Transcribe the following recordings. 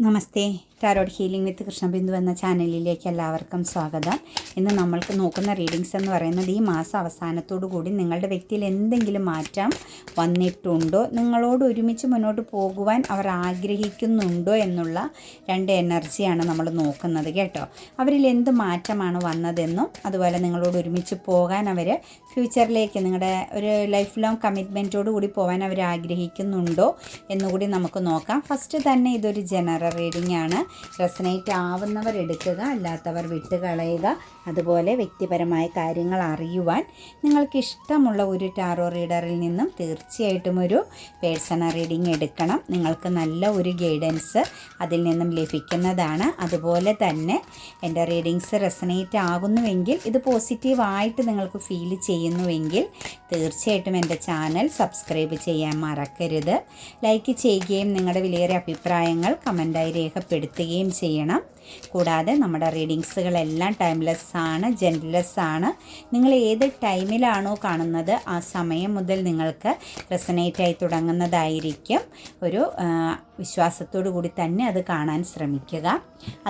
Namaste. Tarot healing with Krishnabindu എന്ന ചാനലിലേക്ക് എല്ലാവർക്കും സ്വാഗതം. ഇന്ന് നമ്മൾക്ക് നോക്കുന്ന റീഡിങ്സ് എന്ന് പറയുന്നത് ഈ മാസം അവസാനത്തോടു കൂടി നിങ്ങളുടെ വ്യക്തിയിൽ എന്തെങ്കിലും മാറ്റം വന്നിട്ടുണ്ടോ? നിങ്ങളോട് ഒരുമിച്ച് മുന്നോട്ട് പോകുവാൻ അവർ ആഗ്രഹിക്കുന്നുണ്ടോ എന്നുള്ള രണ്ട് എനർജിയാണ് നമ്മൾ നോക്കുന്നത് കേട്ടോ. അവരിൽ എന്ത് മാറ്റമാണ് വന്നതെന്നും അതുപോലെ നിങ്ങളോട് ഒരുമിച്ച് പോകാൻ അവർ ഫ്യൂച്ചറിലേക്ക് നിങ്ങളുടെ ഒരു ലൈഫ് ലോങ് കമ്മിറ്റ്മെന്റോടു കൂടി പോകാൻ അവർ ആഗ്രഹിക്കുന്നുണ്ടോ എന്നുകൂടി നമുക്ക് നോക്കാം. ഫസ്റ്റ് തന്നെ ഇതൊരു ജനറൽ റീഡിംഗ് ആണ്. റെസനേറ്റ് ആവുന്നവർ എടുക്കുക അല്ലാത്തവർ വിട്ടുകളയുക അതുപോലെ വ്യക്തിപരമായ കാര്യങ്ങൾ അറിയുവാൻ നിങ്ങൾക്ക് ഇഷ്ടമുള്ള ഒരു ടാറോ റീഡറിൽ നിന്നും തീർച്ചയായിട്ടും ഒരു പേഴ്സണൽ റീഡിംഗ് എടുക്കണം. നിങ്ങൾക്ക് നല്ല ഒരു ഗൈഡൻസ് അതിൽ നിന്നും ലഭിക്കുന്നതാണ്. അതുപോലെ തന്നെ എന്റെ റീഡിങ്സ് റെസനേറ്റ് ആകുന്നുവെങ്കിൽ ഇത് പോസിറ്റീവായിട്ട് നിങ്ങൾക്ക് ഫീൽ ചെയ്യുന്നുവെങ്കിൽ തീർച്ചയായിട്ടും എന്റെ ചാനൽ സബ്സ്ക്രൈബ് ചെയ്യാൻ മറക്കരുത്. ലൈക്ക് ചെയ്യുകയും നിങ്ങളുടെ വിലയേറിയ അഭിപ്രായങ്ങൾ കമന്റായി രേഖപ്പെടുത്തുകയും ചെയ്യണം. കൂടാതെ നമ്മുടെ റീഡിങ്സുകളെല്ലാം ടൈംലെസ് ആണ് ജെന്റ്ലെസ് ആണ് നിങ്ങൾ ഏത് ടൈമിലാണോ കാണുന്നത് ആ സമയം മുതൽ നിങ്ങൾക്ക് റെസനേറ്റ് ആയി തുടങ്ങുന്നതായിരിക്കും. ഒരു വിശ്വാസത്തോടു കൂടി തന്നെ അത് കാണാൻ ശ്രമിക്കുക.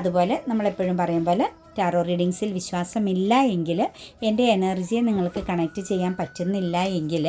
അതുപോലെ നമ്മളെപ്പോഴും പറയും പോലെ ടാറോ റീഡിങ്സിൽ വിശ്വാസമില്ല എങ്കിൽ എന്റെ എനർജിയെ നിങ്ങൾക്ക് കണക്റ്റ് ചെയ്യാൻ പറ്റുന്നില്ല എങ്കിൽ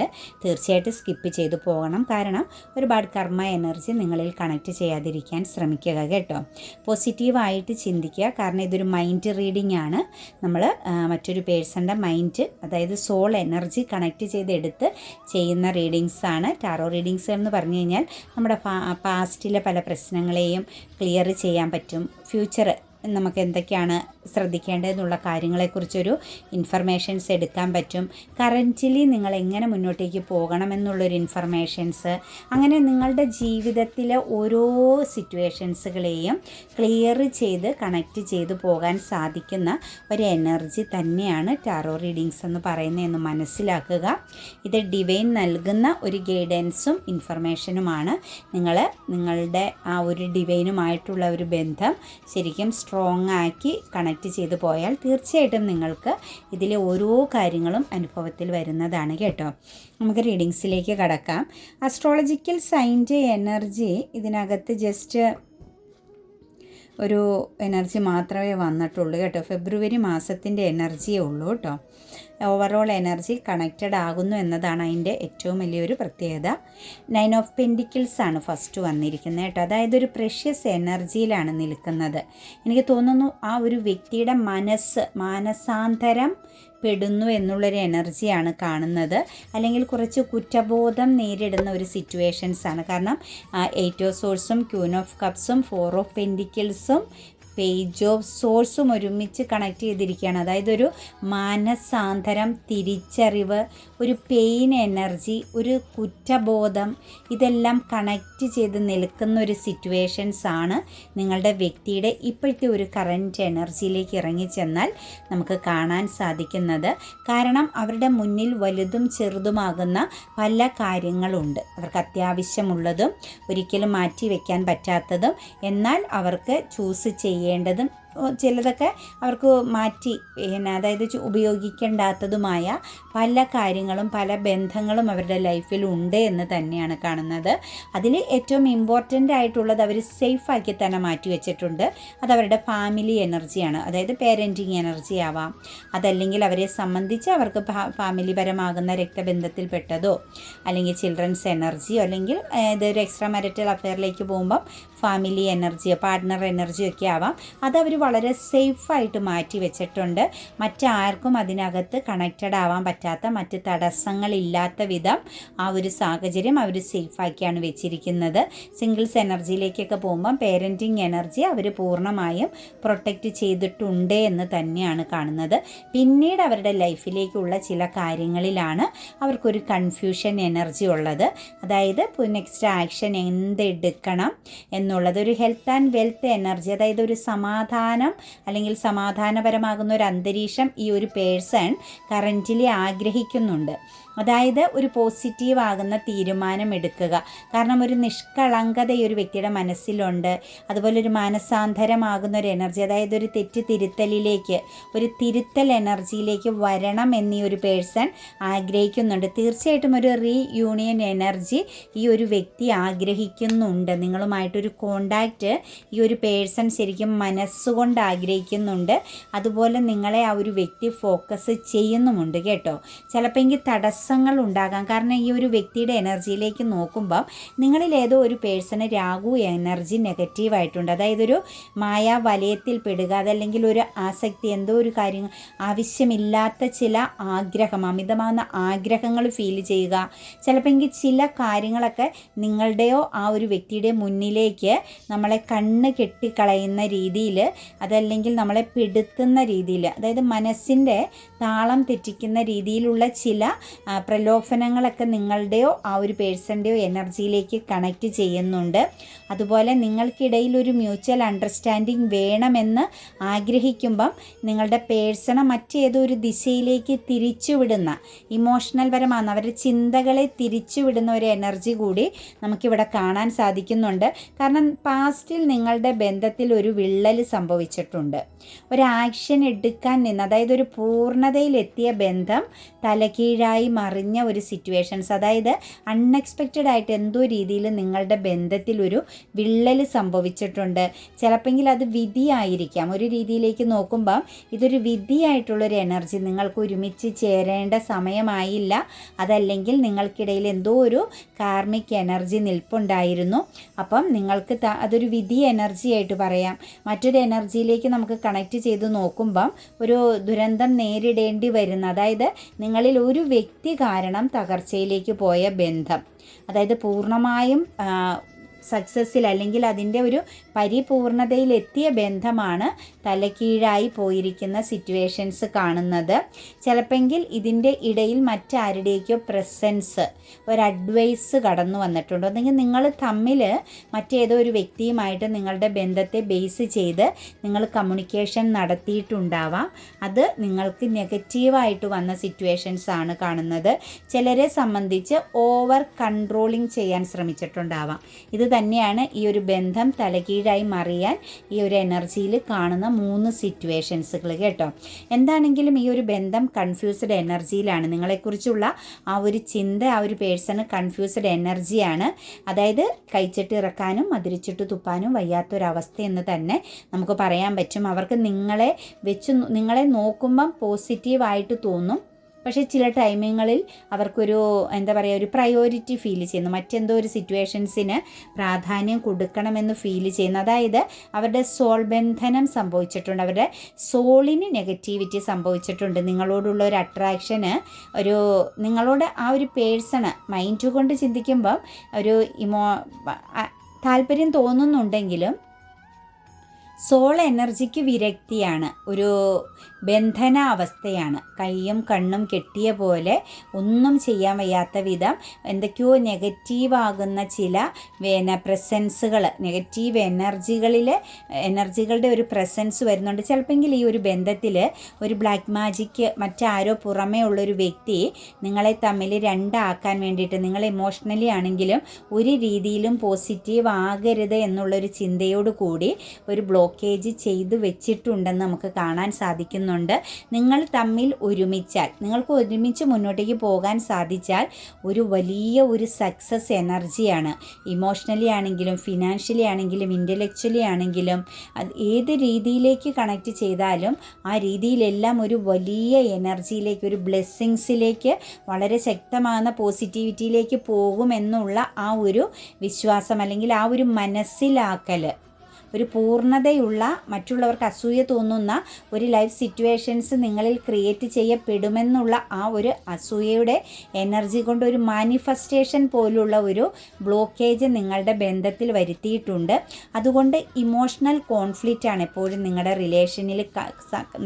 തീർച്ചയായിട്ടും സ്കിപ്പ് ചെയ്തു പോകണം. കാരണം ഒരുപാട് കർമ്മ എനർജി നിങ്ങളിൽ കണക്റ്റ് ചെയ്യാതിരിക്കാൻ ശ്രമിക്കുക കേട്ടോ. പോസിറ്റീവായിട്ട് ചിന്തിക്കുക. കാരണം ഇതൊരു മൈൻഡ് റീഡിംഗ് ആണ്. നമ്മൾ മറ്റൊരു പേഴ്സന്റെ മൈൻഡ് അതായത് സോൾ എനർജി കണക്റ്റ് ചെയ്തെടുത്ത് ചെയ്യുന്ന റീഡിങ്സ് ആണ്. ടാറോ റീഡിങ്സ് എന്ന് പറഞ്ഞു കഴിഞ്ഞാൽ നമ്മുടെ പാസ്റ്റിലെ പല പ്രശ്നങ്ങളെയും ക്ലിയർ ചെയ്യാൻ പറ്റും. ഫ്യൂച്ചർ നമുക്ക് എന്തൊക്കെയാണ് ശ്രദ്ധിക്കേണ്ടതെന്നുള്ള കാര്യങ്ങളെക്കുറിച്ചൊരു ഇൻഫർമേഷൻസ് എടുക്കാൻ പറ്റും. കറന്റ്ലി നിങ്ങൾ എങ്ങനെ മുന്നോട്ടേക്ക് പോകണമെന്നുള്ളൊരു ഇൻഫർമേഷൻസ് അങ്ങനെ നിങ്ങളുടെ ജീവിതത്തിലെ ഓരോ സിറ്റുവേഷൻസുകളെയും ക്ലിയർ ചെയ്ത് കണക്റ്റ് ചെയ്ത് പോകാൻ സാധിക്കുന്ന ഒരു എനർജി തന്നെയാണ് ടാറോ റീഡിങ്സ് എന്ന് പറയുന്നതെന്ന് മനസ്സിലാക്കുക. ഇത് ഡിവൈൻ നൽകുന്ന ഒരു ഗൈഡൻസും ഇൻഫർമേഷനുമാണ് നിങ്ങൾ നിങ്ങളുടെ ആ ഒരു ഡിവൈനുമായിട്ടുള്ള ഒരു ബന്ധം ശരിക്കും സ്ട്രോങ് ആക്കി കണക്റ്റ് ചെയ്ത് പോയാൽ തീർച്ചയായിട്ടും നിങ്ങൾക്ക് ഇതിലെ ഓരോ കാര്യങ്ങളും അനുഭവത്തിൽ വരുന്നതാണ് കേട്ടോ. നമുക്ക് റീഡിങ്സിലേക്ക് കടക്കാം. അസ്ട്രോളജിക്കൽ സൈന്റെ എനർജി ഇതിനകത്ത് ജസ്റ്റ് ഒരു എനർജി മാത്രമേ വന്നിട്ടുള്ളൂ കേട്ടോ. ഫെബ്രുവരി മാസത്തിന്റെ എനർജിയേ ഉള്ളൂ കേട്ടോ. ഓവറോൾ എനർജി കണക്റ്റഡ് ആകുന്നു എന്നതാണ് അതിന്റെ ഏറ്റവും വലിയൊരു പ്രത്യേകത. നയൻ ഓഫ് പെൻഡിക്കിൾസ് ആണ് ഫസ്റ്റ് വന്നിരിക്കുന്നത് കേട്ടോ. അതായത് ഒരു പ്രഷ്യസ് എനർജിയിലാണ് നിൽക്കുന്നത്. എനിക്ക് തോന്നുന്നു ആ ഒരു വ്യക്തിയുടെ മനസ്സ് മാനസാന്തരം പെടുന്നു എന്നുള്ളൊരു എനർജിയാണ് കാണുന്നത്. അല്ലെങ്കിൽ കുറച്ച് കുറ്റബോധം നേരിടുന്ന ഒരു സിറ്റുവേഷൻസ് ആണ്. കാരണം എയ്റ്റ് ഓഫ് സോഴ്സും ക്യൂൻ ഓഫ് കപ്സും ഫോർ ഓഫ് പെൻഡിക്കിൾസും പേജ് ഓഫ് സോഴ്സും ഒരുമിച്ച് കണക്ട് ചെയ്തിരിക്കുകയാണ്. അതായത് ഒരു മാനസാന്തരം തിരിച്ചറിവ് ഒരു പെയിൻ എനർജി ഒരു കുറ്റബോധം ഇതെല്ലാം കണക്റ്റ് ചെയ്ത് നിൽക്കുന്ന ഒരു സിറ്റുവേഷൻസ് ആണ് നിങ്ങളുടെ വ്യക്തിയുടെ ഇപ്പോഴത്തെ ഒരു കറന്റ് എനർജിയിലേക്ക് ഇറങ്ങിച്ചെന്നാൽ നമുക്ക് കാണാൻ സാധിക്കുന്നത്. കാരണം അവരുടെ മുന്നിൽ വലുതും ചെറുതുമാകുന്ന പല കാര്യങ്ങളുണ്ട്. അവർക്ക് അത്യാവശ്യമുള്ളതും ഒരിക്കലും മാറ്റി വയ്ക്കാൻ പറ്റാത്തതും. എന്നാൽ അവർക്ക് ചൂസ് ചെയ്യേണ്ടതും ചിലതൊക്കെ അവർക്ക് മാറ്റി പിന്നെ അതായത് ഉപയോഗിക്കേണ്ടാത്തതുമായ പല കാര്യങ്ങളും പല ബന്ധങ്ങളും അവരുടെ ലൈഫിൽ ഉണ്ട് എന്ന് തന്നെയാണ് കാണുന്നത്. അതിൽ ഏറ്റവും ഇമ്പോർട്ടന്റ് ആയിട്ടുള്ളത് അവർ സേഫാക്കി തന്നെ മാറ്റി വെച്ചിട്ടുണ്ട്. അത് അവരുടെ ഫാമിലി എനർജിയാണ് അതായത് പേരന്റിങ് എനർജി ആവാം. അതല്ലെങ്കിൽ അവരെ സംബന്ധിച്ച് അവർക്ക് ഫാമിലി ഫാമിലിപരമാകുന്ന രക്തബന്ധത്തിൽപ്പെട്ടതോ അല്ലെങ്കിൽ ചിൽഡ്രൻസ് എനർജിയോ അല്ലെങ്കിൽ ഇതൊരു എക്സ്ട്രാ മാരിറ്റൽ അഫെയറിലേക്ക് പോകുമ്പം ഫാമിലി എനർജിയോ പാർട്ട്ണർ എനർജിയോ ഒക്കെ ആവാം. അതവർ വളരെ സേഫായിട്ട് മാറ്റി വെച്ചിട്ടുണ്ട്. മറ്റാർക്കും അതിനകത്ത് കണക്റ്റഡ് ആവാൻ പറ്റാത്ത മറ്റ് തടസ്സങ്ങളില്ലാത്ത വിധം ആ ഒരു സാഹചര്യം അവർ സേഫാക്കിയാണ് വെച്ചിരിക്കുന്നത്. സിംഗിൾസ് എനർജിയിലേക്കൊക്കെ പോകുമ്പം പേരന്റിങ് എനർജി അവർ പൂർണമായും പ്രൊട്ടക്റ്റ് ചെയ്തിട്ടുണ്ട് എന്ന് തന്നെയാണ് കാണുന്നത്. പിന്നീട് അവരുടെ ലൈഫിലേക്കുള്ള ചില കാര്യങ്ങളിലാണ് അവർക്കൊരു കൺഫ്യൂഷൻ എനർജി ഉള്ളത്. അതായത് നെക്സ്റ്റ് ആക്ഷൻ എന്തെടുക്കണം എന്നുള്ളത്. ഒരു ഹെൽത്ത് ആൻഡ് വെൽത്ത് എനർജി അതായത് ഒരു സമാധാനം അല്ലെങ്കിൽ സമാധാനപരമാകുന്ന ഒരു അന്തരീക്ഷം ഈ ഒരു പേഴ്സൺ കറന്റിലി ആഗ്രഹിക്കുന്നുണ്ട്. അതായത് ഒരു പോസിറ്റീവ് ആകുന്ന തീരുമാനം എടുക്കുക. കാരണം ഒരു നിഷ്കളങ്കത ഈ ഒരു വ്യക്തിയുടെ മനസ്സിലുണ്ട്. അതുപോലെ ഒരു മാനസാന്തരമാകുന്ന ഒരു എനർജി അതായത് ഒരു തെറ്റ് തിരുത്തലിലേക്ക് ഒരു തിരുത്തൽ എനർജിയിലേക്ക് വരണം എന്നീ ഒരു പേഴ്സൺ ആഗ്രഹിക്കുന്നുണ്ട്. തീർച്ചയായിട്ടും ഒരു റീ യൂണിയൻ എനർജി ഈ ഒരു വ്യക്തി ആഗ്രഹിക്കുന്നുണ്ട്. നിങ്ങളുമായിട്ടൊരു കോണ്ടാക്റ്റ് ഈ ഒരു പേഴ്സൺ ശരിക്കും മനസ്സുകൊണ്ട് ആഗ്രഹിക്കുന്നുണ്ട്. അതുപോലെ നിങ്ങളെ ആ ഒരു വ്യക്തി ഫോക്കസ് ചെയ്യുന്നുമുണ്ട് കേട്ടോ. ചിലപ്പോൾ എങ്കിൽ തടസ്സങ്ങൾ ഉണ്ടാകാം. കാരണം ഈ ഒരു വ്യക്തിയുടെ എനർജിയിലേക്ക് നോക്കുമ്പം നിങ്ങളിൽ ഏതോ ഒരു പേഴ്സണ് രാഹു എനർജി നെഗറ്റീവായിട്ടുണ്ട്. അതായത് ഒരു മായാ വലയത്തിൽ പെടുക അതല്ലെങ്കിൽ ഒരു ആസക്തി എന്തോ ഒരു കാര്യം ആവശ്യമില്ലാത്ത ചില ആഗ്രഹം അമിതമാകുന്ന ആഗ്രഹങ്ങൾ ഫീൽ ചെയ്യുക. ചിലപ്പോൾ എങ്കിൽ ചില കാര്യങ്ങളൊക്കെ നിങ്ങളുടെയോ ആ ഒരു വ്യക്തിയുടെ മുന്നിലേക്ക് നമ്മളെ കണ്ണ് കെട്ടിക്കളയുന്ന രീതിയിൽ അതല്ലെങ്കിൽ നമ്മളെ പെടുത്തുന്ന രീതിയിൽ അതായത് മനസ്സിന്റെ താളം തെറ്റിക്കുന്ന രീതിയിലുള്ള ചില പ്രലോഭനങ്ങളൊക്കെ നിങ്ങളുടെയോ ആ ഒരു പേഴ്സന്റെയോ എനർജിയിലേക്ക് കണക്റ്റ് ചെയ്യുന്നുണ്ട്. അതുപോലെ നിങ്ങൾക്കിടയിൽ ഒരു മ്യൂച്വൽ അണ്ടർസ്റ്റാൻഡിങ് വേണമെന്ന് ആഗ്രഹിക്കുമ്പം നിങ്ങളുടെ പേഴ്സണെ മറ്റേതോ ഒരു ദിശയിലേക്ക് തിരിച്ചുവിടുന്ന ഇമോഷണൽ പരമാണ് അവരുടെ ചിന്തകളെ തിരിച്ചുവിടുന്ന ഒരു എനർജി കൂടി നമുക്കിവിടെ കാണാൻ സാധിക്കുന്നുണ്ട്. കാരണം പാസ്റ്റിൽ നിങ്ങളുടെ ബന്ധത്തിൽ ഒരു വിള്ളൽ സംഭവിച്ചിട്ടുണ്ട്. ഒരു ആക്ഷൻ എടുക്കാൻ നിന്ന് അതായത് ഒരു പൂർണതയിലെത്തിയ ബന്ധം തലകീഴായി മറിഞ്ഞ ഒരു സിറ്റുവേഷൻസ് അതായത് അൺഎക്സ്പെക്റ്റഡ് ആയിട്ട് എന്തോ രീതിയിൽ നിങ്ങളുടെ ബന്ധത്തിൽ ഒരു വിള്ളൽ സംഭവിച്ചിട്ടുണ്ട്. ചിലപ്പെങ്കിൽ അത് വിധിയായിരിക്കാം. ഒരു രീതിയിലേക്ക് നോക്കുമ്പം ഇതൊരു വിധിയായിട്ടുള്ളൊരു എനർജി നിങ്ങൾക്ക് ഒരുമിച്ച് ചേരേണ്ട സമയമായില്ല. അതല്ലെങ്കിൽ നിങ്ങൾക്കിടയിൽ എന്തോ ഒരു കാർമിക് എനർജി നിൽപ്പുണ്ടായിരുന്നു. അപ്പം നിങ്ങൾക്ക് അതൊരു വിധി എനർജി ആയിട്ട് പറയാം. മറ്റൊരു എനർജിയിലേക്ക് നമുക്ക് കണക്റ്റ് ചെയ്ത് നോക്കുമ്പം ഒരു ദുരന്തം നേരിടേണ്ടി വരുന്ന അതായത് നിങ്ങളിൽ ഒരു വ്യക്തി കാരണം തകർച്ചയിലേക്ക് പോയ ബന്ധം. അതായത് പൂർണമായും സക്സസ്സിൽ അല്ലെങ്കിൽ അതിന്റെ ഒരു പരിപൂർണതയിലെത്തിയ ബന്ധമാണ് തലക്കീഴായി പോയിരിക്കുന്ന സിറ്റുവേഷൻസ് കാണുന്നത്. ചിലപ്പെങ്കിൽ ഇതിന്റെ ഇടയിൽ മറ്റാരുടെയൊക്കെയോ പ്രസൻസ് ഒരു അഡ്വൈസ് കടന്നു വന്നിട്ടുണ്ടോ? അല്ലെങ്കിൽ നിങ്ങൾ തമ്മിൽ മറ്റേതോ ഒരു വ്യക്തിയുമായിട്ട് നിങ്ങളുടെ ബന്ധത്തെ ബേസ് ചെയ്ത് നിങ്ങൾ കമ്മ്യൂണിക്കേഷൻ നടത്തിയിട്ടുണ്ടാവാം. അത് നിങ്ങൾക്ക് നെഗറ്റീവായിട്ട് വന്ന സിറ്റുവേഷൻസ് ആണ് കാണുന്നത്. ചിലരെ സംബന്ധിച്ച് ഓവർ കൺട്രോളിങ് ചെയ്യാൻ ശ്രമിച്ചിട്ടുണ്ടാവാം. ഇത് തന്നെയാണ് ഈ ഒരു ബന്ധം തലകീഴായി മറിയാൻ ഈ ഒരു എനർജിയിൽ കാണുന്ന മൂന്ന് സിറ്റുവേഷൻസുകൾ കേട്ടോ. എന്താണെങ്കിലും ഈ ഒരു ബന്ധം കൺഫ്യൂസ്ഡ് എനർജിയിലാണ്. നിങ്ങളെക്കുറിച്ചുള്ള ആ ഒരു ചിന്ത ആ ഒരു പേഴ്സണ് കൺഫ്യൂസ്ഡ് എനർജിയാണ്. അതായത് കഴിച്ചിട്ട് ഇറക്കാനും അതിരിച്ചിട്ട് തുപ്പാനും വയ്യാത്തൊരവസ്ഥ എന്ന് തന്നെ നമുക്ക് പറയാൻ പറ്റും. അവർക്ക് നിങ്ങളെ വെച്ച് നിങ്ങളെ നോക്കുമ്പം പോസിറ്റീവായിട്ട് തോന്നും. പക്ഷേ ചില ടൈമിങ്ങളിൽ അവർക്കൊരു എന്താ പറയുക ഒരു പ്രയോറിറ്റി ഫീൽ ചെയ്യുന്നു. മറ്റെന്തോ ഒരു സിറ്റുവേഷൻസിന് പ്രാധാന്യം കൊടുക്കണമെന്ന് ഫീൽ ചെയ്യുന്നു. അതായത് അവരുടെ സോൾ ബന്ധനം സംഭവിച്ചിട്ടുണ്ട്. അവരുടെ സോളിന് നെഗറ്റിവിറ്റി സംഭവിച്ചിട്ടുണ്ട്. നിങ്ങളോടുള്ള ഒരു അട്രാക്ഷന് ഒരു നിങ്ങളോട് ആ ഒരു പേഴ്സണ് മൈൻഡ് കൊണ്ട് ചിന്തിക്കുമ്പം ഒരു ഇമോ താല്പര്യം തോന്നുന്നുണ്ടെങ്കിലും സോൾ എനർജിക്ക് വിരക്തിയാണ്. ഒരു ബന്ധനാവസ്ഥയാണ്. കൈയും കണ്ണും കെട്ടിയ പോലെ ഒന്നും ചെയ്യാൻ വയ്യാത്ത വിധം എന്തൊക്കെയോ നെഗറ്റീവാകുന്ന ചില പിന്നെ പ്രസൻസുകൾ നെഗറ്റീവ് എനർജികളിൽ എനർജികളുടെ ഒരു പ്രസൻസ് വരുന്നുണ്ട്. ചിലപ്പോൾ ഈ ഒരു ബന്ധത്തിൽ ഒരു ബ്ലാക്ക് മാജിക്ക് മറ്റാരോ പുറമേ ഉള്ളൊരു വ്യക്തി നിങ്ങളെ തമ്മിൽ രണ്ടാക്കാൻ വേണ്ടിയിട്ട് നിങ്ങൾ ഇമോഷണലി ആണെങ്കിലും ഒരു രീതിയിലും പോസിറ്റീവ് ആകരുത് എന്നുള്ളൊരു ചിന്തയോട് കൂടി ഒരു ബ്ലോക്കേജ് ചെയ്തു വെച്ചിട്ടുണ്ടെന്ന് നമുക്ക് കാണാൻ സാധിക്കുന്നുണ്ട്. ചെയ്യുന്നുണ്ട്. നിങ്ങൾ തമ്മിൽ ഒരുമിച്ചാൽ നിങ്ങൾക്ക് ഒരുമിച്ച് മുന്നോട്ടേക്ക് പോകാൻ സാധിച്ചാൽ ഒരു വലിയ ഒരു സക്സസ് എനർജിയാണ് ഇമോഷണലി ആണെങ്കിലും ഫിനാൻഷ്യലി ആണെങ്കിലും ഇന്റലക്ച്വലി ആണെങ്കിലും ഏത് രീതിയിലേക്ക് കണക്ട് ചെയ്താലും ആ രീതിയിലെല്ലാം ഒരു വലിയ എനർജിയിലേക്ക് ഒരു ബ്ലെസ്സിങ്സിലേക്ക് വളരെ ശക്തമാകുന്ന പോസിറ്റിവിറ്റിയിലേക്ക് പോകുമെന്നുള്ള ആ ഒരു വിശ്വാസം അല്ലെങ്കിൽ ആ ഒരു മനസ്സിലാക്കൽ ഒരു പൂർണതയുള്ള മറ്റുള്ളവർക്ക് അസൂയ തോന്നുന്ന ഒരു ലൈഫ് സിറ്റുവേഷൻസ് നിങ്ങളിൽ ക്രിയേറ്റ് ചെയ്യപ്പെടുമെന്നുള്ള ആ ഒരു അസൂയയുടെ എനർജി കൊണ്ട് ഒരു മാനിഫെസ്റ്റേഷൻ പോലുള്ള ഒരു ബ്ലോക്കേജ് നിങ്ങളുടെ ബന്ധത്തിൽ വരുത്തിയിട്ടുണ്ട്. അതുകൊണ്ട് ഇമോഷണൽ കോൺഫ്ലിക്റ്റ് ആണ് എപ്പോഴും നിങ്ങളുടെ റിലേഷനിൽ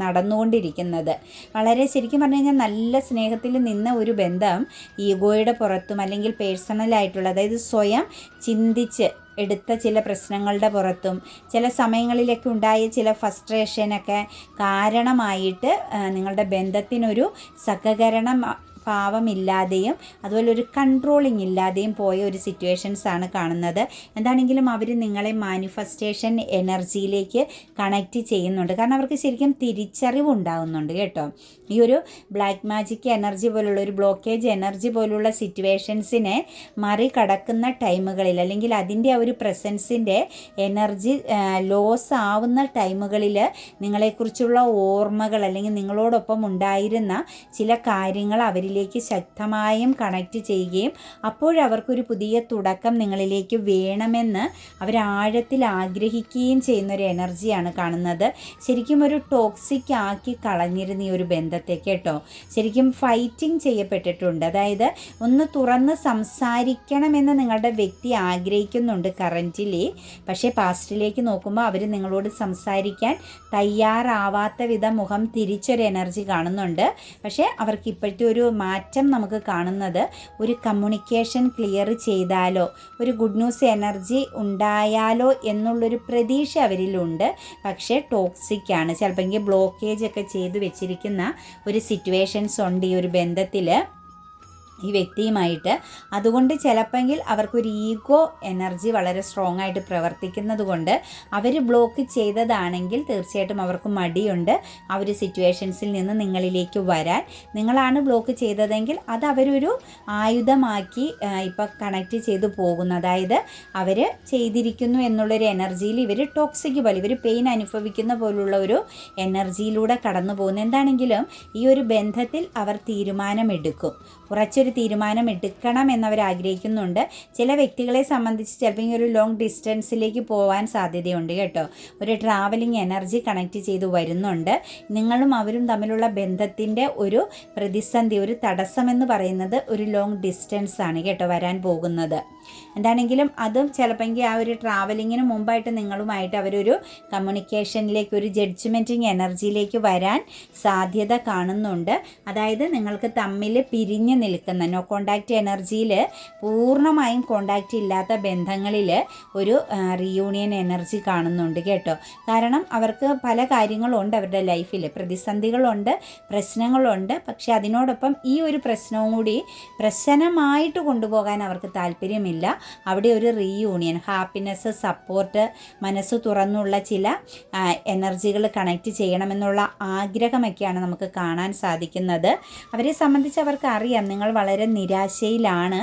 നടന്നുകൊണ്ടിരിക്കുന്നത്. വളരെ ശരിക്കും പറഞ്ഞു കഴിഞ്ഞാൽ നല്ല സ്നേഹത്തിൽ നിന്ന ഒരു ബന്ധം ഈഗോയുടെ പുറത്തും അല്ലെങ്കിൽ പേഴ്സണലായിട്ടുള്ള അതായത് സ്വയം ചിന്തിച്ച് എടുത്ത ചില പ്രശ്നങ്ങളുടെ പുറത്തും ചില സമയങ്ങളിലൊക്കെ ഉണ്ടായ ചില ഫസ്ട്രേഷനൊക്കെ കാരണമായിട്ട് നിങ്ങളുടെ ബന്ധത്തിനൊരു സഹകരണം ഭാവമില്ലാതെയും അതുപോലെ ഒരു കൺട്രോളിങ് ഇല്ലാതെയും പോയ ഒരു സിറ്റുവേഷൻസ് ആണ് കാണുന്നത്. എന്താണെങ്കിലും അവർ നിങ്ങളെ മാനിഫെസ്റ്റേഷൻ എനർജിയിലേക്ക് കണക്റ്റ് ചെയ്യുന്നുണ്ട്. കാരണം അവർക്ക് ശരിക്കും തിരിച്ചറിവ് ഉണ്ടാകുന്നുണ്ട് കേട്ടോ. ഈ ഒരു ബ്ലാക്ക് മാജിക് എനർജി പോലുള്ള ഒരു ബ്ലോക്കേജ് എനർജി പോലുള്ള സിറ്റുവേഷൻസിനെ മറികടക്കുന്ന ടൈമുകളിൽ അല്ലെങ്കിൽ അതിന്റെ ആ ഒരു പ്രസൻസിന്റെ എനർജി ലോസ് ആവുന്ന ടൈമുകളിൽ നിങ്ങളെക്കുറിച്ചുള്ള ഓർമ്മകൾ അല്ലെങ്കിൽ നിങ്ങളോടൊപ്പം ഉണ്ടായിരുന്ന ചില കാര്യങ്ങൾ അവരിലേക്ക് ശക്തമായും കണക്റ്റ് ചെയ്യുകയും അപ്പോഴവർക്കൊരു പുതിയ തുടക്കം നിങ്ങളിലേക്ക് വേണമെന്ന് അവരാഴത്തിൽ ആഗ്രഹിക്കുകയും ചെയ്യുന്ന ഒരു എനർജിയാണ് കാണുന്നത്. ശരിക്കും ഒരു ടോക്സിക് ആക്കി കളഞ്ഞിരുന്ന ഈ ഒരു ബന്ധത്തെ കേട്ടോ. ശരിക്കും ഫൈറ്റിംഗ് ചെയ്യപ്പെട്ടിട്ടുണ്ട്. അതായത് ഒന്ന് തുറന്ന് സംസാരിക്കണമെന്ന് നിങ്ങളുടെ വ്യക്തി ആഗ്രഹിക്കുന്നുണ്ട് കറന്റിലി പക്ഷേ പാസ്റ്റിലേക്ക് നോക്കുമ്പോൾ അവർ നിങ്ങളോട് സംസാരിക്കാൻ തയ്യാറാവാത്ത വിധം മുഖം തിരിച്ചൊരു എനർജി കാണുന്നുണ്ട്. പക്ഷേ അവർക്ക് ഇപ്പോഴത്തെ ഒരു മാറ്റം നമുക്ക് കാണുന്നത് ഒരു കമ്മ്യൂണിക്കേഷൻ ക്ലിയർ ചെയ്താലോ ഒരു ഗുഡ് ന്യൂസ് എനർജി ഉണ്ടായാലോ എന്നുള്ളൊരു പ്രതീക്ഷ അവരിലുണ്ട്. പക്ഷേ ടോക്സിക് ആണ്. ചിലപ്പോൾ ബ്ലോക്കേജ് ഒക്കെ ചെയ്തു വെച്ചിരിക്കുന്ന ഒരു സിറ്റുവേഷൻസ് ഉണ്ട് ഈ ഒരു ബന്ധത്തിൽ ഈ വ്യക്തിയുമായിട്ട്. അതുകൊണ്ട് ചിലപ്പെങ്കിൽ അവർക്കൊരു ഈഗോ എനർജി വളരെ സ്ട്രോങ് ആയിട്ട് പ്രവർത്തിക്കുന്നത് കൊണ്ട് അവർ ബ്ലോക്ക് ചെയ്തതാണെങ്കിൽ തീർച്ചയായിട്ടും അവർക്ക് മടിയുണ്ട് ആ ഒരു സിറ്റുവേഷൻസിൽ നിന്ന് നിങ്ങളിലേക്ക് വരാൻ. നിങ്ങളാണ് ബ്ലോക്ക് ചെയ്തതെങ്കിൽ അത് അവരൊരു ആയുധമാക്കി ഇപ്പോൾ കണക്റ്റ് ചെയ്തു പോകുന്നു. അതായത് അവർ ചെയ്തിരിക്കുന്നു എന്നുള്ളൊരു എനർജിയിൽ ഇവർ ടോക്സിക് പോലെ ഇവർ പെയിൻ അനുഭവിക്കുന്ന പോലുള്ള ഒരു എനർജിയിലൂടെ കടന്നു പോകുന്നു എന്താണെങ്കിലും ഈ ഒരു ബന്ധത്തിൽ അവർ തീരുമാനമെടുക്കും. കുറച്ചൊരു തീരുമാനം എടുക്കണം എന്നവർ ആഗ്രഹിക്കുന്നുണ്ട്. ചില വ്യക്തികളെ സംബന്ധിച്ച് ചിലപ്പോൾ ഒരു ലോങ് ഡിസ്റ്റൻസിലേക്ക് പോകാൻ സാധ്യതയുണ്ട് കേട്ടോ. ഒരു ട്രാവലിംഗ് എനർജി കണക്ട് ചെയ്ത് വരുന്നുണ്ട്. നിങ്ങളും അവരും തമ്മിലുള്ള ബന്ധത്തിന്റെ ഒരു പ്രതിസന്ധി ഒരു തടസ്സമെന്ന് പറയുന്നത് ഒരു ലോങ് ഡിസ്റ്റൻസ് ആണ് കേട്ടോ വരാൻ പോകുന്നത്. എന്താണെങ്കിലും അതും ചിലപ്പോൾ ആ ഒരു ട്രാവലിങ്ങിന് മുമ്പായിട്ട് നിങ്ങളുമായിട്ട് അവരൊരു കമ്മ്യൂണിക്കേഷനിലേക്ക് ഒരു ജഡ്ജ്മെന്റിങ് എനർജിയിലേക്ക് വരാൻ സാധ്യത കാണുന്നുണ്ട്. അതായത് നിങ്ങൾക്ക് തമ്മിൽ പിരിഞ്ഞ് നിൽക്കുന്ന നോ കോണ്ടാക്റ്റ് എനർജിയിൽ പൂർണമായും കോണ്ടാക്റ്റ് ഇല്ലാത്ത ബന്ധങ്ങളിൽ ഒരു റീയൂണിയൻ എനർജി കാണുന്നുണ്ട് കേട്ടോ. കാരണം അവർക്ക് പല കാര്യങ്ങളുണ്ട് അവരുടെ ലൈഫിൽ പ്രതിസന്ധികളുണ്ട് പ്രശ്നങ്ങളുണ്ട്. പക്ഷേ അതിനോടൊപ്പം ഈ ഒരു പ്രശ്നവും കൂടി പ്രശ്നമായിട്ട് കൊണ്ടുപോകാൻ അവർക്ക് താല്പര്യമില്ല. അവിടെ ഒരു റീയൂണിയൻ ഹാപ്പിനെസ് സപ്പോർട്ട് മനസ്സ് തുറന്നുള്ള ചില എനർജികൾ കണക്റ്റ് ചെയ്യണമെന്നുള്ള ആഗ്രഹമൊക്കെയാണ് നമുക്ക് കാണാൻ സാധിക്കുന്നത്. അവരെ സംബന്ധിച്ച് അവർക്ക് അറിയാം. നിങ്ങൾ വളരെ നിരാശയിലാണ്.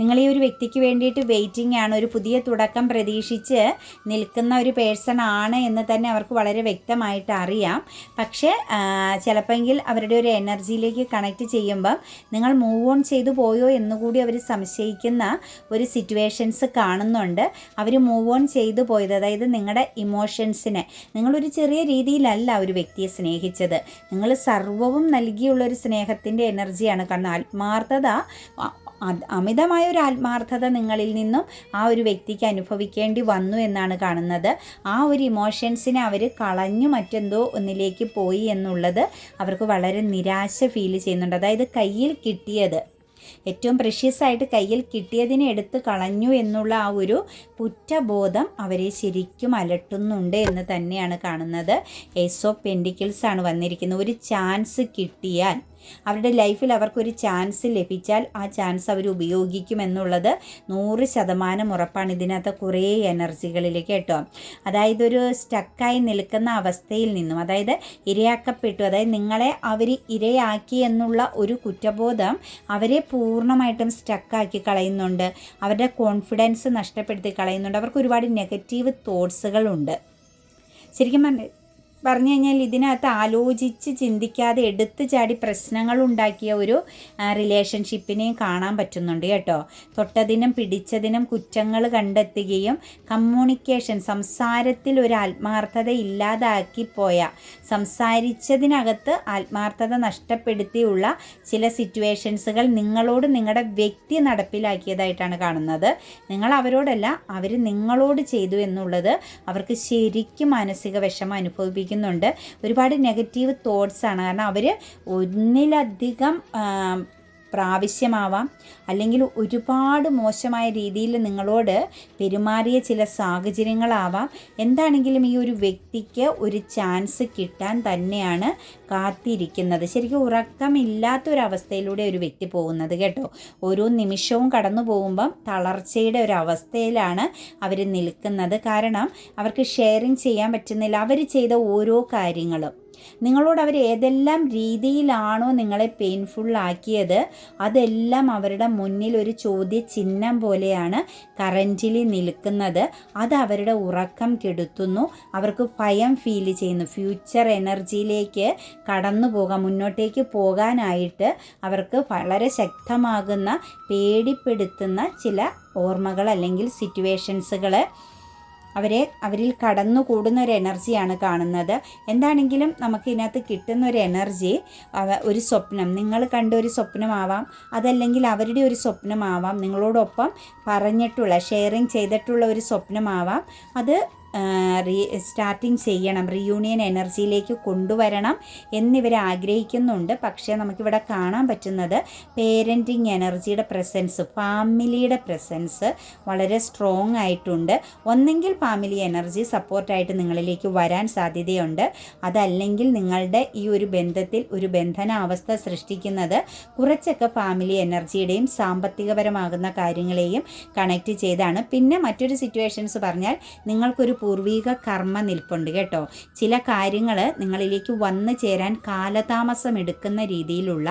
നിങ്ങൾ ഈ ഒരു വ്യക്തിക്ക് വേണ്ടിയിട്ട് വെയിറ്റിംഗ് ആണ്. ഒരു പുതിയ തുടക്കം പ്രതീക്ഷിച്ച് നിൽക്കുന്ന ഒരു പേഴ്സൺ ആണ് എന്ന് തന്നെ അവർക്ക് വളരെ വ്യക്തമായിട്ട് അറിയാം. പക്ഷേ ചിലപ്പോഴെങ്കിൽ അവരുടെ ഒരു എനർജിയിലേക്ക് കണക്ട് ചെയ്യുമ്പം നിങ്ങൾ മൂവ് ഓൺ ചെയ്തു പോയോ എന്നുകൂടി അവർ സംശയിക്കുന്ന ഒരു സിറ്റുവേഷൻസ് കാണുന്നുണ്ട്. അവർ മൂവ് ഓൺ ചെയ്തു പോയത് അതായത് നിങ്ങളുടെ ഇമോഷൻസിനെ നിങ്ങളൊരു ചെറിയ രീതിയിലല്ല ഒരു വ്യക്തിയെ സ്നേഹിച്ചത്. നിങ്ങൾ സർവവും നൽകിയുള്ളൊരു സ്നേഹത്തിന്റെ എനർജിയാണ് കാരണം ആത്മാർത്ഥത അമിതമായ ഒരു ആത്മാർത്ഥത നിങ്ങളിൽ നിന്നും ആ ഒരു വ്യക്തിക്ക് അനുഭവിക്കേണ്ടി വന്നു എന്നാണ് കാണുന്നത്. ആ ഒരു ഇമോഷൻസിനെ അവർ കളഞ്ഞു മറ്റെന്തോ ഒന്നിലേക്ക് പോയി എന്നുള്ളത് അവർക്ക് വളരെ നിരാശ ഫീൽ ചെയ്യുന്നുണ്ട്. അതായത് കയ്യിൽ കിട്ടിയത് ഏറ്റവും പ്രഷ്യസായിട്ട് കയ്യിൽ കിട്ടിയതിനെ എടുത്ത് കളഞ്ഞു എന്നുള്ള ആ ഒരു കുറ്റബോധം അവരെ ശരിക്കും അലട്ടുന്നുണ്ട് എന്ന് തന്നെയാണ് കാണുന്നത്. എസ് ഓഫ് പെൻഡിക്കിൾസ് ആണ് വന്നിരിക്കുന്നത്. ഒരു ചാൻസ് കിട്ടിയാൽ അവരുടെ ലൈഫിൽ അവർക്കൊരു ചാൻസ് ലഭിച്ചാൽ ആ ചാൻസ് അവർ ഉപയോഗിക്കുമെന്നുള്ളത് നൂറ് ശതമാനം ഉറപ്പാണ്. ഇതിനകത്ത് കുറേ എനർജികളിലേക്ക് കേട്ടോ. അതായത് ഒരു സ്റ്റക്കായി നിൽക്കുന്ന അവസ്ഥയിൽ നിന്നും അതായത് ഇരയാക്കപ്പെട്ടു അതായത് നിങ്ങളെ അവർ ഇരയാക്കി എന്നുള്ള ഒരു കുറ്റബോധം അവരെ പൂർണമായിട്ടും സ്റ്റക്കാക്കി കളയുന്നുണ്ട്. അവരുടെ കോൺഫിഡൻസ് നഷ്ടപ്പെടുത്തി കളയുന്നുണ്ട്. അവർക്ക് ഒരുപാട് നെഗറ്റീവ് തോട്ട്സുകളുണ്ട്. ശരിക്കും പറഞ്ഞു കഴിഞ്ഞാൽ ഇതിനകത്ത് ആലോചിച്ച് ചിന്തിക്കാതെ എടുത്തു ചാടി പ്രശ്നങ്ങൾ ഉണ്ടാക്കിയ ഒരു റിലേഷൻഷിപ്പിനെയും കാണാൻ പറ്റുന്നുണ്ട് കേട്ടോ. തൊട്ടതിനും പിടിച്ചതിനും കുറ്റങ്ങൾ കണ്ടെത്തുകയും കമ്മ്യൂണിക്കേഷൻ സംസാരത്തിൽ ഒരു ആത്മാർത്ഥത ഇല്ലാതാക്കി പോയ സംസാരിച്ചതിനകത്ത് ആത്മാർത്ഥത നഷ്ടപ്പെടുത്തിയുള്ള ചില സിറ്റുവേഷൻസുകൾ നിങ്ങളോട് നിങ്ങളുടെ വ്യക്തി നടപ്പിലാക്കിയതായിട്ടാണ് കാണുന്നത്. നിങ്ങൾ അവരോടല്ല അവർ നിങ്ങളോട് ചെയ്തു എന്നുള്ളത് അവർക്ക് ശരിക്കും മാനസിക വിഷമം അനുഭവിപ്പിക്കും. അനുഭവിക്കുന്നുണ്ട് ഒരുപാട് നെഗറ്റീവ് തോട്ട്സ് ആണ്. കാരണം അവർ ഒന്നിലധികം പ്രാവശ്യമാവാം. അല്ലെങ്കിൽ ഒരുപാട് മോശമായ രീതിയിൽ നിങ്ങളോട് പെരുമാറിയ ചില സാഹചര്യങ്ങളാവാം. എന്താണെങ്കിലും ഈ ഒരു വ്യക്തിക്ക് ഒരു ചാൻസ് കിട്ടാൻ തന്നെയാണ് കാത്തിരിക്കുന്നത്. ശരിക്കും ഉറക്കമില്ലാത്തൊരവസ്ഥയിലൂടെ ഒരു വ്യക്തി പോകുന്നത് കേട്ടോ. ഓരോ നിമിഷവും കടന്നു പോകുമ്പം തളർച്ചയുടെ ഒരു അവസ്ഥയിലാണ് അവർ നിൽക്കുന്നത്. കാരണം അവർക്ക് ഷെയറിങ് ചെയ്യാൻ പറ്റുന്നില്ല. അവർ ചെയ്ത ഓരോ കാര്യങ്ങളും നിങ്ങളോട് അവർ ഏതെല്ലാം രീതിയിലാണോ നിങ്ങളെ പെയിൻഫുള്ളാക്കിയത് അതെല്ലാം അവരുടെ മുന്നിൽ ഒരു ചോദ്യ ചിഹ്നം പോലെയാണ് കറന്റിലി നിൽക്കുന്നത്. അത് അവരുടെ ഉറക്കം കെടുത്തുന്നു. അവർക്ക് ഭയം ഫീൽ ചെയ്യുന്നു. ഫ്യൂച്ചർ എനർജിയിലേക്ക് കടന്നു പോകാം മുന്നോട്ടേക്ക് പോകാനായിട്ട് അവർക്ക് വളരെ ശക്തമാകുന്ന പേടിപ്പെടുത്തുന്ന ചില ഓർമ്മകൾ അല്ലെങ്കിൽ സിറ്റുവേഷൻസുകൾ അവരെ അവരിൽ കടന്നു കൂടുന്ന ഒരു എനർജിയാണ് കാണുന്നത്. എന്താണെങ്കിലും നമുക്ക് ഇതിനകത്ത് കിട്ടുന്ന ഒരു എനർജി ഒരു സ്വപ്നം നിങ്ങൾ കണ്ട ഒരു സ്വപ്നമാവാം അതല്ലെങ്കിൽ അവരുടെ ഒരു സ്വപ്നമാവാം നിങ്ങളോടൊപ്പം പറഞ്ഞിട്ടുള്ള ഷെയറിങ് ചെയ്തിട്ടുള്ള ഒരു സ്വപ്നമാവാം അത് റീ സ്റ്റാർട്ടിങ് ചെയ്യണം റീയൂണിയൻ എനർജിയിലേക്ക് കൊണ്ടുവരണം എന്നിവർ ആഗ്രഹിക്കുന്നുണ്ട്. പക്ഷേ നമുക്കിവിടെ കാണാൻ പറ്റുന്നത് പേരന്റിങ് എനർജിയുടെ പ്രസൻസ് ഫാമിലിയുടെ പ്രസൻസ് വളരെ സ്ട്രോങ് ആയിട്ടുണ്ട്. ഒന്നെങ്കിൽ ഫാമിലി എനർജി സപ്പോർട്ടായിട്ട് നിങ്ങളിലേക്ക് വരാൻ സാധ്യതയുണ്ട്. അതല്ലെങ്കിൽ നിങ്ങളുടെ ഈ ഒരു ബന്ധത്തിൽ ഒരു ബന്ധനാവസ്ഥ സൃഷ്ടിക്കുന്നത് കുറച്ചൊക്കെ ഫാമിലി എനർജിയുടെയും സാമ്പത്തികപരമാകുന്ന കാര്യങ്ങളെയും കണക്ട് ചെയ്താണ്. പിന്നെ മറ്റൊരു സിറ്റുവേഷൻസ് പറഞ്ഞാൽ നിങ്ങൾക്കൊരു പൂർവീക കർമ്മ നിൽപ്പുണ്ട് കേട്ടോ. ചില കാര്യങ്ങൾ നിങ്ങളിലേക്ക് വന്നു ചേരാൻ കാലതാമസം എടുക്കുന്ന രീതിയിലുള്ള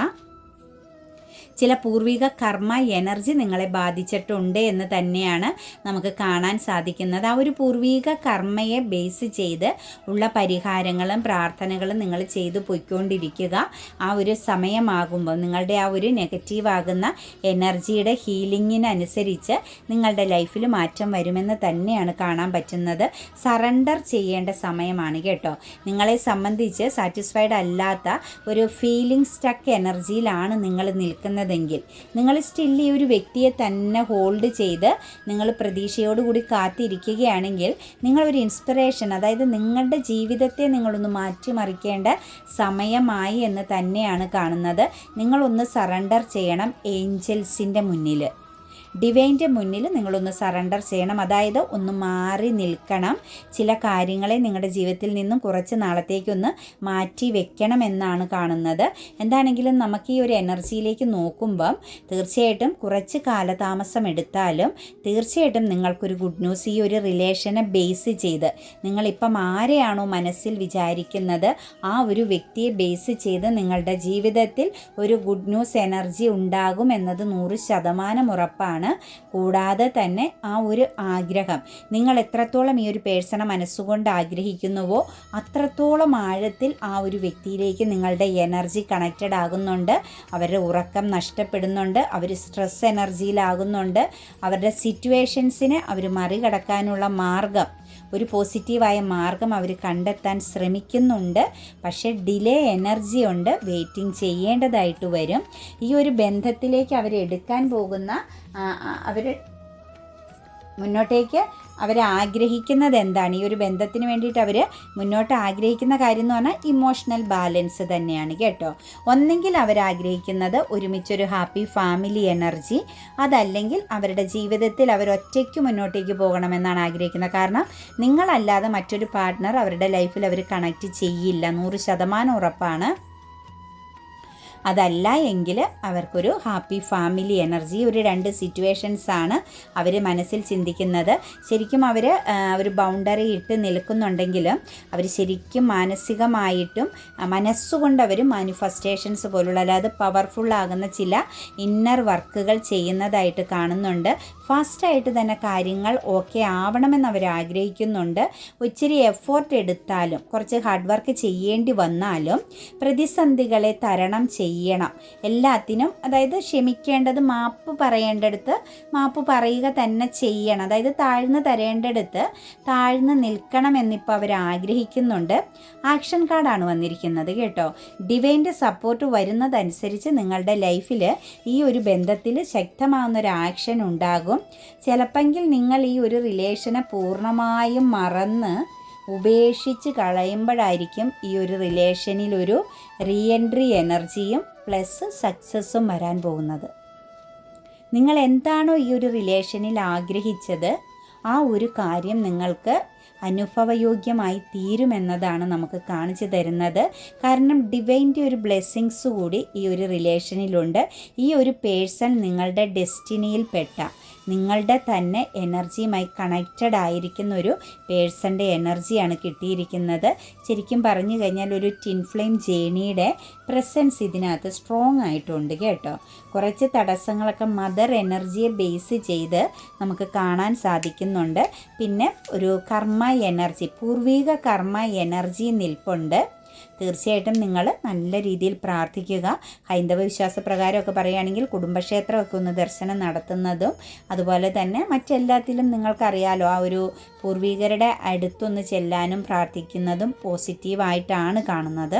ചില പൂർവിക കർമ്മ എനർജി നിങ്ങളെ ബാധിച്ചിട്ടുണ്ട് എന്ന് തന്നെയാണ് നമുക്ക് കാണാൻ സാധിക്കുന്നത്. ആ ഒരു പൂർവിക കർമ്മയെ ബേസ് ചെയ്ത് ഉള്ള പരിഹാരങ്ങളും പ്രാർത്ഥനകളും നിങ്ങൾ ചെയ്തു പോയിക്കൊണ്ടിരിക്കുക. ആ ഒരു സമയമാകുമ്പോൾ നിങ്ങളുടെ ആ ഒരു നെഗറ്റീവ് ആകുന്ന എനർജിയുടെ ഹീലിങ്ങിനനുസരിച്ച് നിങ്ങളുടെ ലൈഫിൽ മാറ്റം വരുമെന്ന് തന്നെയാണ് കാണാൻ പറ്റുന്നത്. സറണ്ടർ ചെയ്യേണ്ട സമയമാണ് കേട്ടോ. നിങ്ങളെ സംബന്ധിച്ച് സാറ്റിസ്ഫൈഡ് അല്ലാത്ത ഒരു ഫീലിംഗ് സ്റ്റക്ക് എനർജിയിലാണ് നിങ്ങൾ നിൽക്കുന്നത്. ചെയ്യുന്നതെങ്കിൽ നിങ്ങൾ സ്റ്റിൽ ഈ ഒരു വ്യക്തിയെ തന്നെ ഹോൾഡ് ചെയ്ത് നിങ്ങൾ പ്രതീക്ഷയോടുകൂടി കാത്തിരിക്കുകയാണെങ്കിൽ നിങ്ങളൊരു ഇൻസ്പിറേഷൻ അതായത് നിങ്ങളുടെ ജീവിതത്തെ നിങ്ങളൊന്ന് മാറ്റിമറിക്കേണ്ട സമയമായി എന്ന് തന്നെയാണ് കാണുന്നത്. നിങ്ങളൊന്ന് സറണ്ടർ ചെയ്യണം ഏഞ്ചൽസിന്റെ മുന്നിൽ ഡിവൈന്റെ മുന്നിൽ നിങ്ങളൊന്ന് സറണ്ടർ ചെയ്യണം. അതായത് ഒന്ന് മാറി നിൽക്കണം. ചില കാര്യങ്ങളെ നിങ്ങളുടെ ജീവിതത്തിൽ നിന്നും കുറച്ച് നാളത്തേക്കൊന്ന് മാറ്റി വെക്കണം എന്നാണ് കാണുന്നത്. എന്താണെങ്കിലും നമുക്ക് ഈ ഒരു എനർജിയിലേക്ക് നോക്കുമ്പം തീർച്ചയായിട്ടും കുറച്ച് കാലതാമസം എടുത്താലും തീർച്ചയായിട്ടും നിങ്ങൾക്കൊരു ഗുഡ് ന്യൂസ് ഈ ഒരു റിലേഷനെ ബേസ് ചെയ്ത് നിങ്ങളിപ്പം ആരെയാണോ മനസ്സിൽ വിചാരിക്കുന്നത് ആ ഒരു വ്യക്തിയെ ബേസ് ചെയ്ത് നിങ്ങളുടെ ജീവിതത്തിൽ ഒരു ഗുഡ് ന്യൂസ് എനർജി ഉണ്ടാകും എന്നത് നൂറ് ശതമാനം ഉറപ്പാണ്. ആണ്. കൂടാതെ തന്നെ ആ ഒരു ആഗ്രഹം. നിങ്ങൾ എത്രത്തോളം ഈ ഒരു പേഴ്സണെ മനസ്സുകൊണ്ട് ആഗ്രഹിക്കുന്നുവോ അത്രത്തോളം ആഴത്തിൽ ആ ഒരു വ്യക്തിയിലേക്ക് നിങ്ങളുടെ എനർജി കണക്റ്റഡ് ആകുന്നുണ്ട്. അവരുടെ ഉറക്കം നഷ്ടപ്പെടുന്നുണ്ട്. അവർ സ്ട്രെസ് എനർജിയിലാകുന്നുണ്ട്. അവരുടെ സിറ്റുവേഷൻസിനെ അവർ മറികടക്കാനുള്ള മാർഗം ഒരു പോസിറ്റീവായ മാർഗം അവർ കണ്ടെത്താൻ ശ്രമിക്കുന്നുണ്ട്. പക്ഷേ ഡിലേ എനർജി ഉണ്ട്. വെയിറ്റിംഗ് ചെയ്യേണ്ടതായിട്ട് വരും. ഈ ഒരു ബന്ധത്തിലേക്ക് അവരെടുക്കാൻ പോകുന്ന അവർ മുന്നോട്ടേക്ക് അവർ ആഗ്രഹിക്കുന്നത് എന്താണ് ഈ ഒരു ബന്ധത്തിന് വേണ്ടിയിട്ട് അവർ മുന്നോട്ട് ആഗ്രഹിക്കുന്ന കാര്യം എന്ന് പറഞ്ഞാൽ ഇമോഷണൽ ബാലൻസ് തന്നെയാണ് കേട്ടോ. ഒന്നെങ്കിൽ അവർ ആഗ്രഹിക്കുന്നത് ഒരുമിച്ചൊരു ഹാപ്പി ഫാമിലി എനർജി അതല്ലെങ്കിൽ അവരുടെ ജീവിതത്തിൽ അവർ ഒറ്റയ്ക്ക് മുന്നോട്ടേക്ക് പോകണമെന്നാണ് ആഗ്രഹിക്കുന്നത്. കാരണം നിങ്ങളല്ലാതെ മറ്റൊരു പാർട്ട്ണർ അവരുടെ ലൈഫിൽ അവർ കണക്റ്റ് ചെയ്യില്ല. നൂറ് ശതമാനം ഉറപ്പാണ്. അതല്ല എങ്കിൽ അവർക്കൊരു ഹാപ്പി ഫാമിലി എനർജി ഒരു രണ്ട് സിറ്റുവേഷൻസ് ആണ് അവർ മനസ്സിൽ ചിന്തിക്കുന്നത്. ശരിക്കും അവർ ഒരു ബൗണ്ടറി ഇട്ട് നിൽക്കുന്നുണ്ടെങ്കിലും അവർ ശരിക്കും മാനസികമായിട്ടും മനസ്സുകൊണ്ട് അവർ മാനിഫെസ്റ്റേഷൻസ് പോലുള്ള അല്ലാതെ പവർഫുള്ളാകുന്ന ചില ഇന്നർ വർക്കുകൾ ചെയ്യുന്നതായിട്ട് കാണുന്നുണ്ട്. ഫാസ്റ്റായിട്ട് തന്നെ കാര്യങ്ങൾ ഓക്കെ ആവണമെന്ന് അവർ ആഗ്രഹിക്കുന്നുണ്ട്. ഒത്തിരി എഫോർട്ട് എടുത്താലും കുറച്ച് ഹാർഡ് വർക്ക് ചെയ്യേണ്ടി വന്നാലും പ്രതിസന്ധികളെ തരണം ചെയ്യണം. എല്ലാത്തിനും അതായത് ക്ഷമിക്കേണ്ടത് മാപ്പ് പറയേണ്ടടുത്ത് മാപ്പ് പറയുക തന്നെ ചെയ്യണം. അതായത് താഴ്ന്നു തരേണ്ടടുത്ത് താഴ്ന്നു നിൽക്കണം എന്നിപ്പോൾ അവർ ആഗ്രഹിക്കുന്നുണ്ട്. ആക്ഷൻ കാർഡാണ് വന്നിരിക്കുന്നത് കേട്ടോ. ഡിവൈന്റെ സപ്പോർട്ട് വരുന്നതനുസരിച്ച് നിങ്ങളുടെ ലൈഫിൽ ഈ ഒരു ബന്ധത്തിൽ ശക്തമാകുന്ന ഒരു ആക്ഷൻ ഉണ്ടാകും. ചിലപ്പെങ്കിൽ നിങ്ങൾ ഈ ഒരു റിലേഷനെ പൂർണമായും മറന്ന് ഉപേക്ഷിച്ച് കളയുമ്പോഴായിരിക്കും ഈ ഒരു റിലേഷനിൽ ഒരു റീ എൻട്രി എനർജിയും പ്ലസ് സക്സസ്സും വരാൻ പോകുന്നത്. നിങ്ങൾ എന്താണോ ഈ ഒരു റിലേഷനിൽ ആഗ്രഹിച്ചത് ആ ഒരു കാര്യം നിങ്ങൾക്ക് അനുഭവയോഗ്യമായി തീരുമെന്നതാണ് നമുക്ക് കാണിച്ചു തരുന്നത്. കാരണം ഡിവൈന്റെ ഒരു ബ്ലെസ്സിങ്സ് കൂടി ഈ ഒരു റിലേഷനിലുണ്ട് ഈ ഒരു പേഴ്സൺ നിങ്ങളുടെ ഡെസ്റ്റിനിയിൽ പെട്ട നിങ്ങളുടെ തന്നെ എനർജിയുമായി കണക്റ്റഡ് ആയിരിക്കുന്ന ഒരു പേഴ്സന്റെ എനർജിയാണ് കിട്ടിയിരിക്കുന്നത്. ശരിക്കും പറഞ്ഞു കഴിഞ്ഞാൽ ഒരു ടിൻ ഫ്ലെയിം ജേണിയുടെ പ്രസൻസ് ഇതിനകത്ത് സ്ട്രോങ് ആയിട്ടുണ്ട് കേട്ടോ. കുറച്ച് തടസ്സങ്ങളൊക്കെ മദർ എനർജിയെ ബേസ് ചെയ്ത് നമുക്ക് കാണാൻ സാധിക്കുന്നുണ്ട്. പിന്നെ ഒരു കർമ്മ എനർജി പൂർവിക കർമ്മ എനർജി നിൽപ്പുണ്ട്. തീർച്ചയായിട്ടും നിങ്ങൾ നല്ല രീതിയിൽ പ്രാർത്ഥിക്കുക. ഹൈന്ദവ വിശ്വാസപ്രകാരമൊക്കെ പറയുകയാണെങ്കിൽ കുടുംബക്ഷേത്രമൊക്കെ ഒന്ന് ദർശനം നടത്തുന്നതും അതുപോലെ തന്നെ മറ്റെല്ലാത്തിലും നിങ്ങൾക്കറിയാലോ ആ ഒരു പൂർവികരുടെ അടുത്തൊന്ന് ചെല്ലാനും പ്രാർത്ഥിക്കുന്നതും പോസിറ്റീവായിട്ടാണ് കാണുന്നത്.